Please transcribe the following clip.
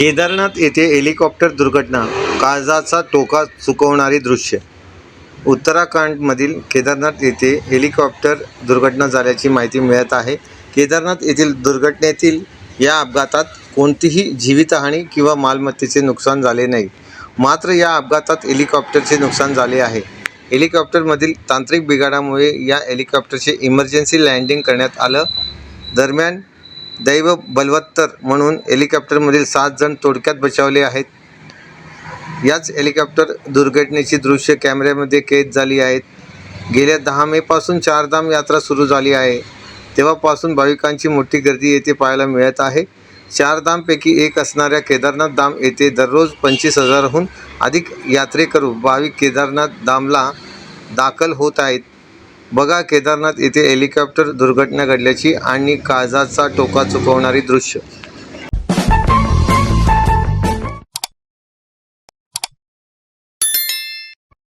केदारनाथ येथे हेलिकॉप्टर दुर्घटना काळजाचा टोका चुकवणारी दृश्य. उत्तराखंडमधील केदारनाथ येथे हेलिकॉप्टर दुर्घटना झाल्याची माहिती मिळत आहे. केदारनाथ येथील दुर्घटनेतील या अपघातात कोणतीही जीवितहानी किंवा मालमत्तेचे नुकसान झाले नाही. मात्र या अपघातात हेलिकॉप्टरचे नुकसान झाले आहे. हेलिकॉप्टरमधील तांत्रिक बिघाडामुळे या हेलिकॉप्टरचे इमर्जन्सी लँडिंग करण्यात आलं. दरम्यान दैव बलवत्तर म्हणून हेलिकॉप्टरमधील सात जण तोडक्यात बचावले आहेत. याच हेलिकॉप्टर दुर्घटनेची दृश्य कॅमेऱ्यामध्ये कैद झाली आहेत. गेल्या दहा मेपासून चारधाम यात्रा सुरू झाली आहे. तेव्हापासून भाविकांची मोठी गर्दी येथे पाहायला मिळत आहे. चारधामपैकी एक असणाऱ्या केदारनाथ धाम येथे दररोज पंचवीस हजारहून अधिक यात्रेकरू भाविक केदारनाथ धामला दाखल होत आहेत. बघा केदारनाथ येथे हेलिकॉप्टर दुर्घटना घडल्याची आणि काळजाचा टोका चुकवणारी दृश्य.